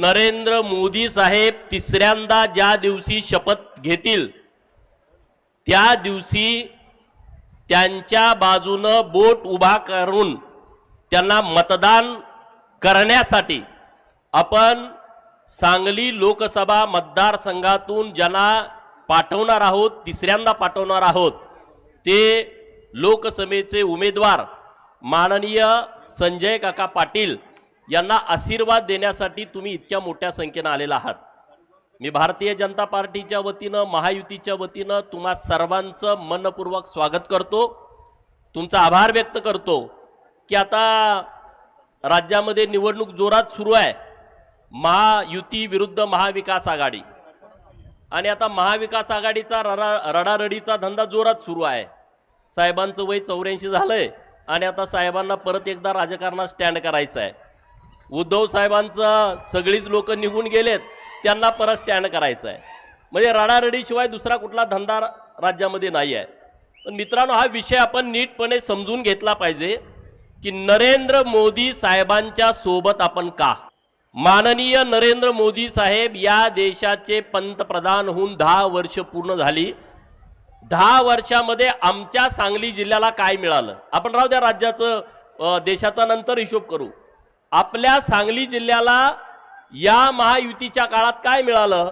नरेंद्र मोदी साहेब तिसऱ्यांदा ज्या दिवशी शपथ घेतील त्या दिवशी त्यांच्या बाजूनं बोट उभा करून त्यांना मतदान करण्यासाठी आपण सांगली लोकसभा मतदारसंघातून ज्यांना पाठवणार आहोत तिसऱ्यांदा पाठवणार आहोत ते लोकसभेचे उमेदवार माननीय संजय काका पाटील यांना आशीर्वाद देण्यासाठी तुम्ही इतक्या मोठ्या संख्येनं आलेला आहात. मी भारतीय जनता पार्टीच्या वतीनं महायुतीच्या वतीनं तुम्हा सर्वांचं मनपूर्वक स्वागत करतो. तुमचा आभार व्यक्त करतो की आता राज्यामध्ये निवडणूक जोरात सुरू आहे. महायुती विरुद्ध महाविकास आघाडी. आणि आता महाविकास आघाडीचा रडा रडारडीचा धंदा जोरात सुरू आहे. साहेबांचं वय चौऱ्याऐंशी झालंय. आणि आता साहेबांना परत एकदा राजकारणात स्टँड करायचं आहे उद्धव साहेबांचं सगळीच लोक निघून गेलेत त्यांना परत स्टँड करायचं आहे म्हणजे रडारडीशिवाय दुसरा कुठला धंदा राज्यामध्ये नाही आहे पण मित्रांनो हा विषय आपण नीटपणे समजून घेतला पाहिजे की नरेंद्र मोदी साहेबांच्या सोबत आपण का? माननीय नरेंद्र मोदी साहेब या देशाचे पंतप्रधान होऊन दहा वर्ष पूर्ण झाली. दहा वर्षामध्ये आमच्या सांगली जिल्ह्याला काय मिळालं? आपण राहू द्या राज्याचं देशाचा नंतर हिशोब करू. आपल्या सांगली जिल्ह्याला या महायुतीच्या काळात काय मिळालं?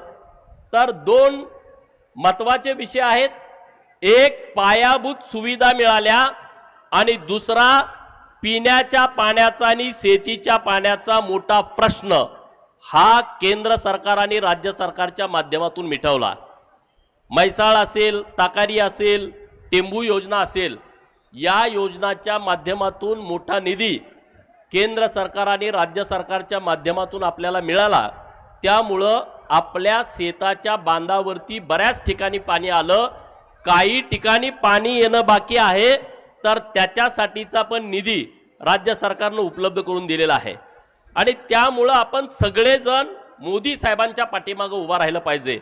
तर दोन महत्त्वाचे विषय आहेत. एक पायाभूत सुविधा मिळाल्या आणि दुसरा पिण्याच्या पाण्याचा आणि शेतीच्या पाण्याचा मोठा प्रश्न हा केंद्र सरकार आणि राज्य सरकारच्या माध्यमातून मिटवला. म्हैसाळ असेल ताकारी असेल टेंबू योजना असेल या योजनाच्या माध्यमातून मोठा निधी केंद्र सरकार आणि राज्य सरकारच्या माध्यमातून आपल्याला मिळाला त्यामुळं आपल्या शेताच्या बांधावरती बऱ्याच ठिकाणी पाणी आलं. काही ठिकाणी पाणी येणं बाकी आहे तर त्याच्यासाठीचा पण निधी राज्य सरकारनं उपलब्ध करून दिलेला आहे. आणि त्यामुळं आपण सगळेजण मोदी साहेबांच्या पाठीमागं उभा राहिलं पाहिजे.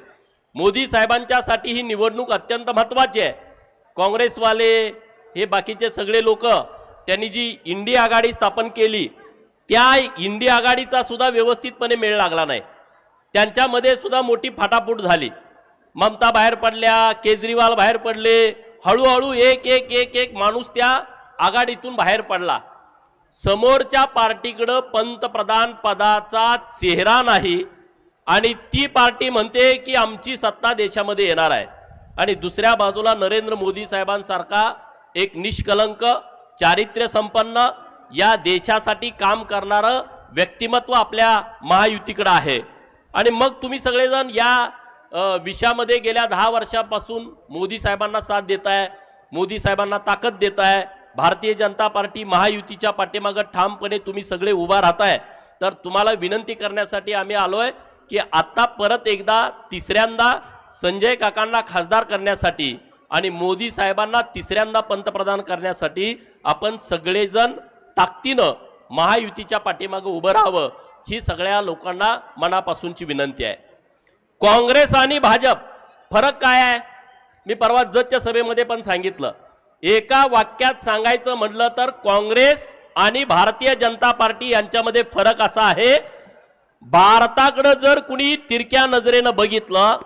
मोदी साहेबांच्यासाठी ही निवडणूक अत्यंत महत्त्वाची आहे. काँग्रेसवाले हे बाकीचे सगळे लोक त्यांनी जी इंडिया आघाडी स्थापन केली त्या इंडिया आघाडीचा सुद्धा व्यवस्थितपणे मेळ लागला नाही. त्यांच्यामध्ये सुद्धा मोठी फाटाफूट झाली. ममता बाहेर पडल्या केजरीवाल बाहेर पडले हळूहळू एक एक एक एक माणूस त्या आघाडीतून बाहेर पडला. समोरच्या पार्टीकडं पंतप्रधान पदाचा चेहरा नाही आणि ती पार्टी म्हणते की आमची सत्ता देशामध्ये येणार आहे. आणि दुसऱ्या बाजूला नरेंद्र मोदी साहेबांसारखा एक निष्कलंक चारित्र्य संपन्न या देशासाठी काम करणारं व्यक्तिमत्व आपल्या महायुतीकडं आहे. आणि मग तुम्ही सगळेजण या विषयामध्ये गेल्या दहा वर्षापासून मोदी साहेबांना साथ देत आहे मोदी साहेबांना ताकद देत आहे भारतीय जनता पार्टी महायुतीच्या पाठीमागं ठामपणे तुम्ही सगळे उभा राहताय. तर तुम्हाला विनंती करण्यासाठी आम्ही आलो आहे की आत्ता परत एकदा तिसऱ्यांदा संजय काकांना खासदार करण्यासाठी आणि मोदी साहेबांना तिसऱ्यांदा पंतप्रधान करण्यासाठी आपण सगळेजण ताकदीनं महायुतीच्या पाठीमागं उभं राहावं ही सगळ्या लोकांना मनापासूनची विनंती आहे. काँग्रेस आणि भाजप फरक काय आहे? मी परवा जजच्या सभेमध्ये पण सांगितलं. एका वाक्यात सांगायचं म्हटलं तर काँग्रेस आणि भारतीय जनता पार्टी यांच्यामध्ये फरक असा आहे भारताकडं जर कुणी तिरक्या नजरेनं बघितलं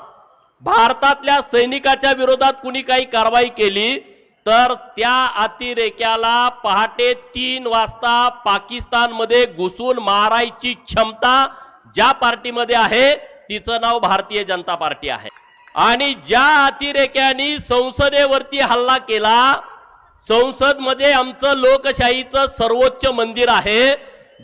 भारतातल्या सैनिकाच्या विरोधात कुणी काही कारवाई केली तर त्या अतिरेक्याला पहाटे तीन वाजता पाकिस्तानमध्ये घुसून मारायची क्षमता ज्या पार्टीमध्ये आहे तिचं नाव भारतीय जनता पार्टी आहे. आणि ज्या अतिरेक्यांनी संसदेवरती हल्ला केला संसदमध्ये आमचं लोकशाहीचं सर्वोच्च मंदिर आहे.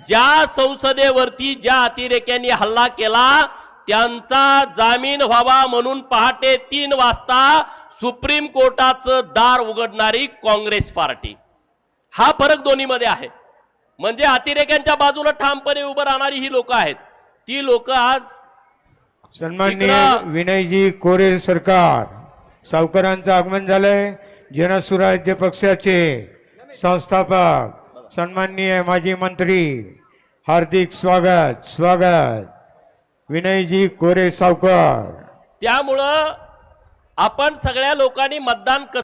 ज्या संसदेवरती ज्या अतिरेक्यांनी हल्ला केला त्यांचा जामीन व्हावा म्हणून पहाटे तीन वाजता सुप्रीम कोर्टाचं दार उघडणारी काँग्रेस पार्टी. हा फरक दोन्हीमध्ये आहे. म्हणजे अतिरेक्यांच्या बाजूला ठामपणे उभं राहणारी ही लोक आहेत. ती लोक आज सन्माननीय विनयजी कोरे सरकार सावकारांचं आगमन झालंय. जनसुराज्य पक्षाचे संस्थापक सन्माननीय माजी मंत्री हार्दिक स्वागत स्वागत. विनयजी कोरे सावकर त्यामुळं आपण सगळ्या लोकांनी मतदान कसं